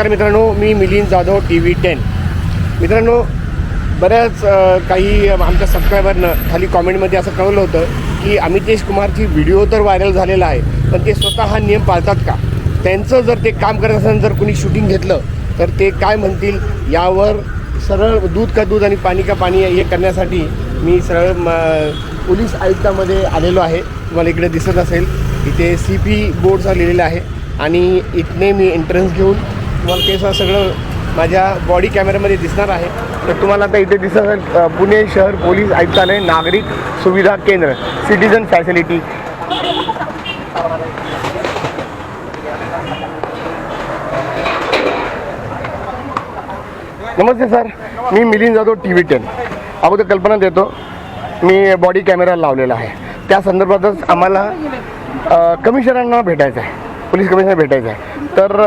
नमस्कार मित्रांनो मी Milind Jadhav T V ten. मित्रांनो बऱ्याच काही आमच्या सबस्क्रायबरनं खाली कॉमेंटमध्ये असं कळवलं होतं की अमितेश कुमारची व्हिडिओ तर व्हायरल झालेला आहे पण ते स्वतः हा नियम पाळतात का? त्यांचं जर ते काम करत असताना जर कुणी शूटिंग घेतलं तर ते काय म्हणतील? यावर सरळ दूध का दूध आणि पाणी का पाणी हे करण्यासाठी मी सरळ म पोलीस आयुक्तामध्ये आलेलो आहे. तुम्हाला इकडे दिसत असेल इथे सी पी बोर्डचा लिहिलेला आहे आणि इथने मी एंट्रन्स घेऊन तुम्हाला ते सगळं माझ्या बॉडी कॅमेऱ्यामध्ये दिसणार आहे. तर तुम्हाला आता इथे दिसत पुणे शहर पोलीस आयुक्तालय नागरिक सुविधा केंद्र सिटीजन फॅसिलिटी नमस्ते सर मी Milind Jadhav T V ten अगोदर कल्पना देतो मी बॉडी कॅमेरा लावलेला आहे. त्या संदर्भातच आम्हाला कमिशनरांना भेटायचं आहे. पोलीस कमिशनर भेटायचं आहे. तर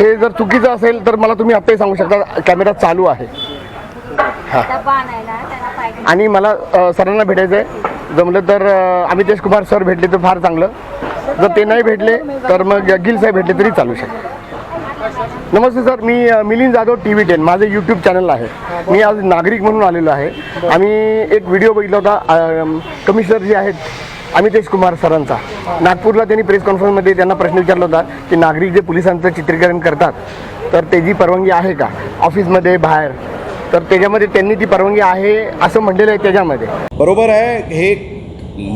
हे जर चुकीचं असेल तर मला तुम्ही आत्ताही सांगू शकता कॅमेरा चालू आहे. हां. आणि मला सरांना भेटायचं आहे जमलं तर अमितेश कुमार सर भेटले तर फार चांगलं. जर ते नाही भेटले तर मग गिल साहेब भेटले तरी चालू शकते. नमस्ते सर मी Milind Jadhav T V ten माझं यूट्यूब चॅनल आहे. मी आज नागरिक म्हणून आलेलो आहे. आम्ही एक व्हिडिओ बघितला होता कमिशनर जे आहेत अमितेश कुमार सरांचा. नागपूरला त्यांनी प्रेस कॉन्फरन्समध्ये त्यांना प्रश्न विचारला होता की नागरिक जे पोलिसांचं चित्रीकरण करतात तर त्याची परवानगी आहे का? ऑफिसमध्ये बाहेर. तर त्याच्यामध्ये त्यांनी ती परवानगी आहे असं म्हणलेलं आहे त्याच्यामध्ये. बरोबर आहे. हे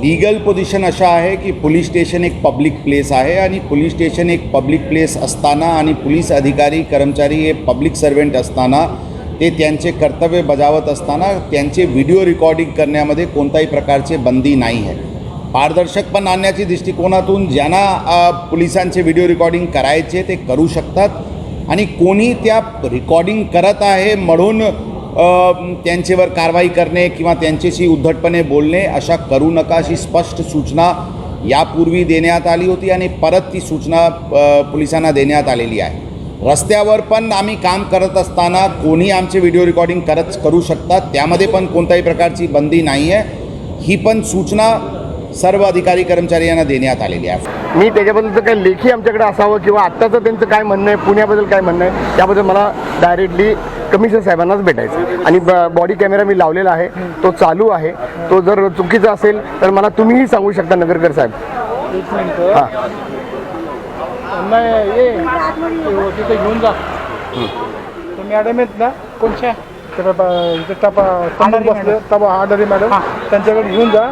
लीगल पोझिशन अशा आहे की पोलीस स्टेशन एक पब्लिक प्लेस आहे आणि पोलीस स्टेशन एक पब्लिक प्लेस असताना आणि पोलीस अधिकारी कर्मचारी हे पब्लिक सर्वेंट असताना ते त्यांचे कर्तव्य बजावत असताना त्यांचे व्हिडिओ रेकॉर्डिंग करण्यामध्ये कोणत्याही प्रकारचे बंदी नाही आहे. पारदर्शकपण आणण्याची दृष्टिकोनातून ज्यांना पोलिसांचे व्हिडिओ रेकॉर्डिंग करायचे ते करू शकतात. आणि कोणी त्या रेकॉर्डिंग करत आहे म्हणून त्यांच्यावर कारवाई करणे किंवा त्यांच्याशी उद्धटपणे बोलणे अशा करू नका अशी स्पष्ट सूचना यापूर्वी देण्यात आली होती आणि परत ती सूचना पोलिसांना देण्यात आलेली आहे. रस्त्यावर पण आम्ही काम करत असताना कोणी आमचे व्हिडिओ रेकॉर्डिंग करत करू शकतात. त्यामध्ये पण कोणत्याही प्रकारची बंदी नाही आहे ही पण सूचना सर्व अधिकारी कर्मचारी यांना देण्यात आलेली आहे. मी त्याच्याबद्दलचं काही लेखी आमच्याकडे असावं किंवा आत्ताचं त्यांचं काय म्हणणं आहे पुण्याबद्दल काय म्हणणं आहे त्याबद्दल मला डायरेक्टली कमिशनर साहेबांनाच भेटायचं. आणि बॉडी कॅमेरा मी लावलेला आहे तो चालू आहे. तो जर चुकीचा असेल तर मला तुम्हीही सांगू शकता नगरकर साहेब. हां. घेऊन जा. मॅडम आहेत ना कोणच्या? त्या बा- इथे टपा तंबूत बसले तबा आडरी मॅडम. त्यांच्याकडे घेऊन जा.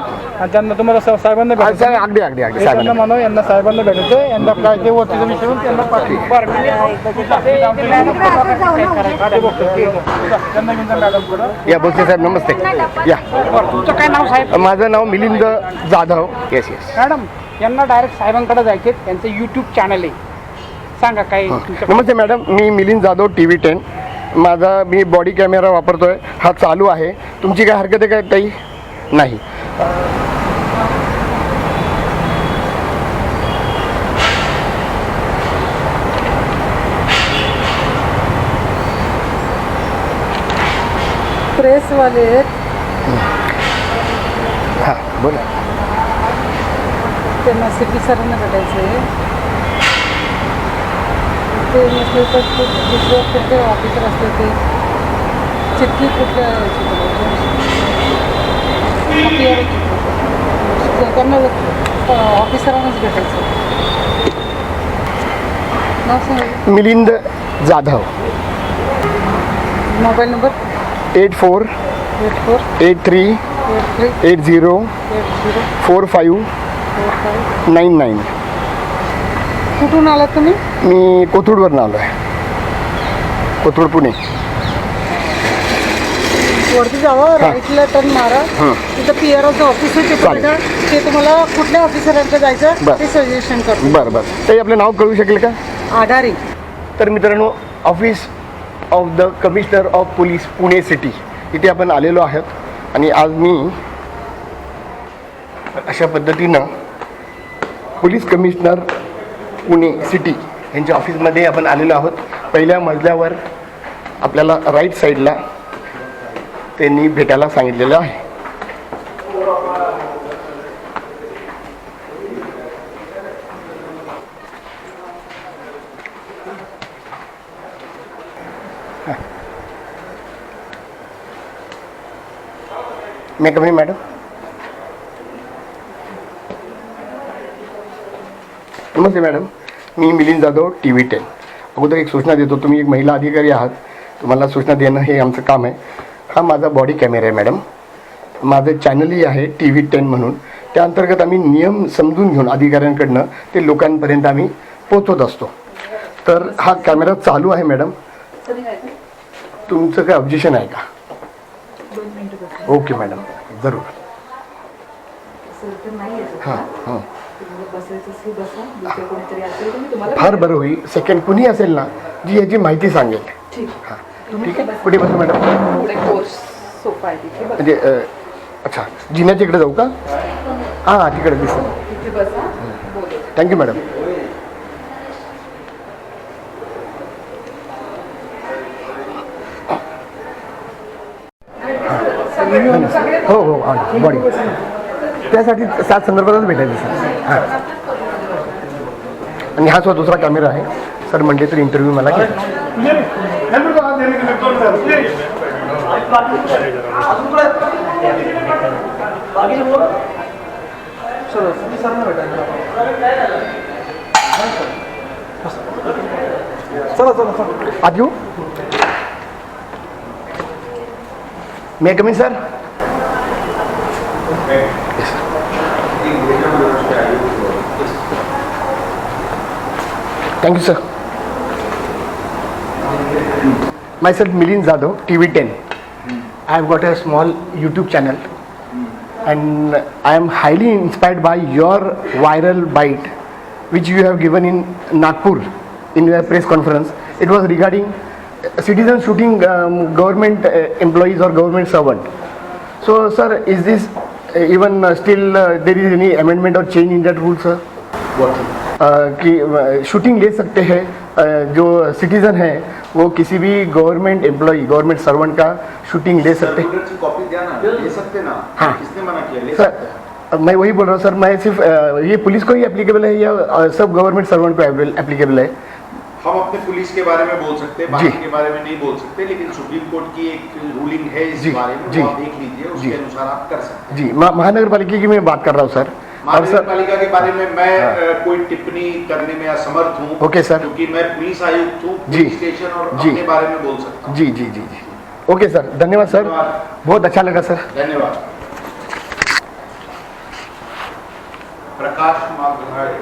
आणि त्यांना तुम्हाला सा- साहेबांना भेटायचं. साहेब, अगदी अगदी अगदी. हे त्यांना साहेब म्हणा यांना साहेबांना भेटायचं. यांना काय ते वरतीचा विषय म्हणून त्यांना पाठवू. बरं, मी- ते बघतो, ते बघतो. जा, त्यांना घेऊन जा मॅडमकडं या बोलते साहेब नमस्ते. या. बरं तुमचं काय नाव साहेब? माझं नाव Milind Jadhav. Yes yes madam यांना डायरेक्ट साहेबांकडे जायचे त्यांचं यूट्यूब चॅनल आहे. सांगा काय तुमचं नमस्ते मॅडम. मी Milind Jadhav T V ten माझा मी बॉडी कॅमेरा वापरतोय. हा चालू आहे. तुमची काय हरकत आहे काय ताई? नाही. प्रेसवाले हां बोला. त्यांना सी पी सरांना भेटायचं आहे ते नसले तर दुसरं कुठले ऑफिसर असते ते. चिठ्ठी कुठल्या त्यांना ऑफिसरांनाच भेटायचं. Milind Jadhav. Mobile number? Eight four eight four. Eight three eight three. Eight zero eight zero. Four five. Nine nine. कुठून आलात तुम्ही? मी कोथरूडवरून आलो आहे. कोथरूड पुणे. वरती जावं राईटला टर्न मारा. तिथं पी आर ओचं ऑफिस आहे तिथे. ते तुम्हाला कुठल्या ऑफिसरांकडे जायचं. ते सजेशन करतो. बरं बरं. ताई आपलं नाव कळू शकेल का? आधारी. तर मित्रांनो office of the commissioner of police Pune city इथे आपण आलेलो आहोत. आणि आज मी अशा पद्धतीनं पोलीस कमिशनर पुणे सिटी यांच्या ऑफिसमध्ये आपण आलेलो आहोत. पहिल्या मजल्यावर आपल्याला राईट साईडला त्यांनी भेटायला सांगितलेलं आहे. मी कमी मॅडम नमस्ते मॅडम मी Milind Jadhav T V ten. अगोदर एक सूचना देतो तुम्ही एक महिला अधिकारी आहात. तुम्हाला सूचना देणं हे आमचं काम आहे. हा माझा बॉडी कॅमेरा आहे मॅडम. माझं चॅनलही आहे टी व्ही टेन म्हणून. त्या अंतर्गत आम्ही नियम समजून घेऊन अधिकाऱ्यांकडनं ते लोकांपर्यंत आम्ही पोचवत असतो. तर हा कॅमेरा चालू आहे मॅडम. तुमचं काय ऑब्जेक्शन आहे का? Okay madam. जरूर. हां हां. फार बरं होईल. सेकंड कुणी असेल ना जी याची माहिती सांगेल. हां. ठीक आहे? कुठे बसू मॅडम म्हणजे अच्छा. जिन्याच्या इकडे जाऊ का? हां तिकडे दिसतं थँक्यू मॅडम हो. हो हां बॉडी. त्यासाठी सात संदर्भातच भेटायचं, सर. हाँ. आणि हा सुद्धा दुसरा कॅमेरा आहे, सर म्हणजे तर इंटरव्ह्यू मला आत येऊ may come in sir Thank you, sir. Myself, Milin Zado, TV10. I have got a small YouTube channel and I am highly inspired by your viral bite which you have given in Nagpur in your press conference. It was regarding uh, citizen shooting um, government uh, employees or government servant. So, sir, is this even uh, still uh, there is any amendment or change in that rule sir? Uh, कि shooting ले सकते हैं अ, जो citizen है वो किसी भी government employ government servant का शूटिंग ले सकते हैं। कॉपी द्या ना? दे सकते ना? हाँ। किसने मना किया? ले सर मैं वही बोल रहा हूँ सर मैं सिर्फ़ ये पुलिस को ही एप्लीकेबल है या सब गवर्नमेंट सर्वेंट को एप्लीकेबल है? हम अपने पुलिस के बारे में बोल सकते हैं बाकी के बारे में नहीं बोल सकते लेकिन सुप्रीम कोर्ट की एक रूलिंग है इस बारे में जी, आप देख लीजिए उसके अनुसार आप कर सकते हैं। जी महानगर पालिका की मैं बात कर रहा हूँ सर। महानगर पालिका के बारे में मैं हाँ। कोई टिप्पणी करने में असमर्थ हूँ ओके, सर। क्योंकि मैं पुलिस आयुक्त हूँ जी। पुलिस स्टेशन और जी। अपने बारे में बोल सकता हूँ। जी जी जी जी। Okay sir. धन्यवाद सर। बहुत अच्छा लगा सर। धन्यवाद। प्रकाश माघाड़े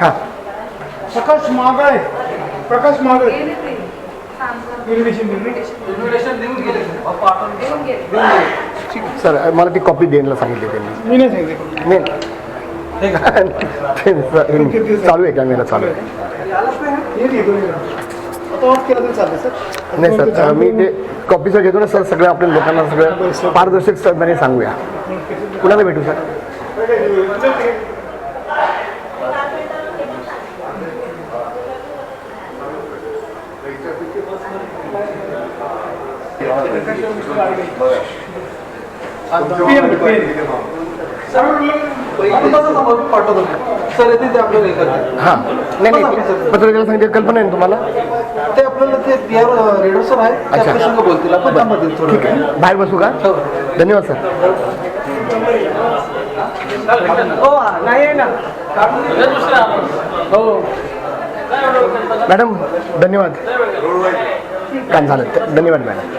हाँ प्रकाश मागळे प्रकाश इन्व्हिटेशन सर मला ती कॉपी द्यायला सांगितली त्यांनी. मी नाही सांगितलं. नाही. चालू आहे कॅमेरा आहे. हे घे सर. नाही सर मी ते कॉपीचं घेतो ना सर सगळं आपल्या लोकांना सगळं पारदर्शक सर सांगूया. कुणाला भेटू सर? हे. हां नाही नाही सांगितलं कल्पना आहे ना तुम्हाला? ते आपल्याला ते पी आर रेडर सर आहे ते अच्छा. आपल्या संग बोलतील. आपण त्यामध्ये थोडं आहे. बाहेर बसू का? हो. धन्यवाद सर. मॅडम धन्यवाद. काय झालं. धन्यवाद मॅडम.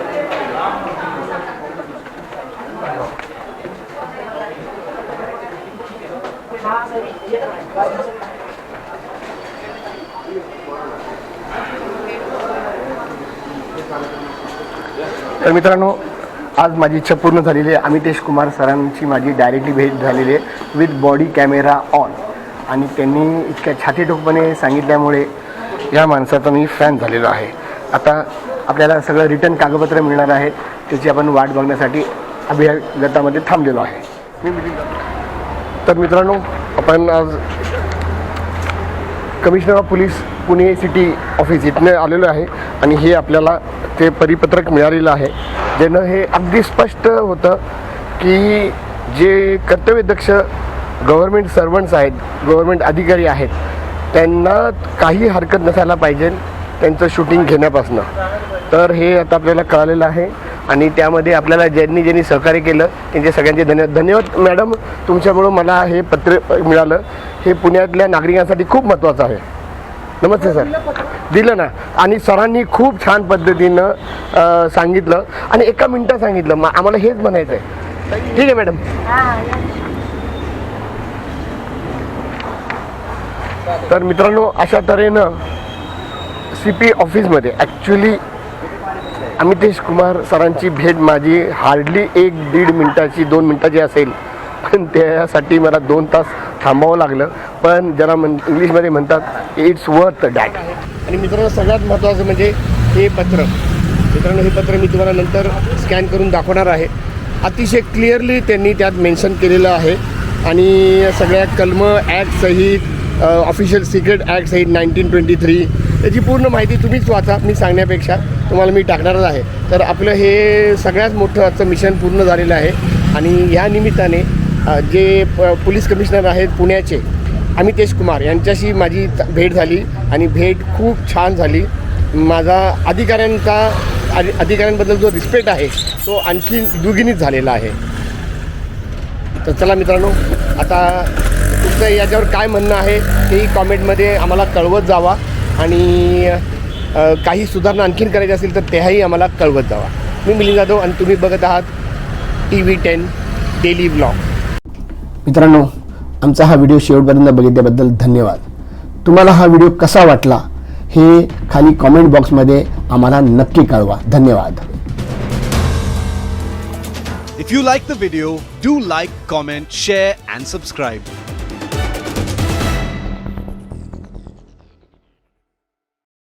तर मित्रांनो आज माझी इच्छा पूर्ण झालेली आहे. अमितेश कुमार सरांची माझी डायरेक्टली भेट झालेली आहे. विथ बॉडी कॅमेरा ऑन आणि त्यांनी इतक्या छातीठोकपणे सांगितल्यामुळे या माणसाचा मी फॅन झालेलो आहे. आता आपल्याला सगळं रिटर्न कागदपत्र मिळणार आहे त्याची आपण वाट बघण्यासाठी अभियागतामध्ये थांबलेलो आहे. मी तर मित्रांनो आपण आज commissioner of police Pune city office इथनं आलेलो आहे आणि हे आपल्याला ते परिपत्रक मिळालेलं आहे. ज्यानं हे अगदी स्पष्ट होतं की जे कर्तव्यदक्ष गव्हर्मेंट सर्वंट्स आहेत गव्हर्मेंट अधिकारी आहेत त्यांना काही हरकत नसायला पाहिजे त्यांचं शूटिंग घेण्यापासनं. तर हे आता आपल्याला कळलेलं आहे आणि त्यामध्ये आपल्याला ज्यांनी ज्यांनी सहकार्य केलं त्यांचे सगळ्यांचे धन्य धन्यवाद. मॅडम तुमच्यामुळं मला हे पत्र मिळालं. हे पुण्यातल्या नागरिकांसाठी खूप महत्त्वाचं आहे. नमस्ते सर. दिलं ना. आणि सरांनी खूप छान पद्धतीनं सांगितलं. आणि एका मिनटात सांगितलं. मग आम्हाला हेच म्हणायचं आहे ठीक आहे मॅडम हा या. तर मित्रांनो अशा तऱ्हेनं सी पी ऑफिसमध्ये ॲक्च्युली अमितेश कुमार सरांची भेट माझी हार्डली एक दीड मिनटाची दोन मिनटाची असेल. पण त्यासाठी मला दोन तास थांबावं लागलं. पण ज्याला म्हण इंग्लिशमध्ये म्हणतात इट्स वर्थ डॅट आणि मित्रांनो सगळ्यात महत्त्वाचं म्हणजे हे पत्र. मित्रांनो हे पत्र मी तुम्हाला नंतर स्कॅन करून दाखवणार आहे. अतिशय क्लिअरली त्यांनी त्यात मेन्शन केलेलं आहे. आणि सगळ्या कलम ॲक्टसहित ऑफिशियल सिक्रेट ॲक्ट सहित नाईन्टीन ट्वेंटी थ्री याची पूर्ण माहिती तुम्हीच वाचा मी सांगण्यापेक्षा तुम्हाला मी टाकणारच आहे. तर आपलं हे सगळ्यात मोठं आजचं मिशन पूर्ण झालेलं आहे. आणि या निमित्ताने जे प पोलीस कमिशनर आहेत पुण्याचे अमितेश कुमार यांच्याशी माझी भेट झाली. आणि भेट खूप छान झाली. माझा अधिकाऱ्यांचा अधिकाऱ्यांबद्दल जो रिस्पेक्ट आहे तो आणखी दुगिनीत झालेला आहे. तर चला मित्रांनो आता तुमचं याच्यावर काय म्हणणं आहे तेही कॉमेंटमध्ये आम्हाला कळवत जावा. आणि काही सुधारणा आणखीन करायची असेल तर त्याही आम्हाला कळवत जावा. मी मिलिंद जाधव आणि तुम्ही बघत आहात T V ten daily blog. मित्रांनो आमचा हा व्हिडिओ शेवटपर्यंत बघितल्याबद्दल धन्यवाद. तुम्हाला हा व्हिडिओ कसा वाटला हे खाली कॉमेंट बॉक्समध्ये आम्हाला नक्की कळवा. धन्यवाद. If you like the video, do like, comment, share, and subscribe.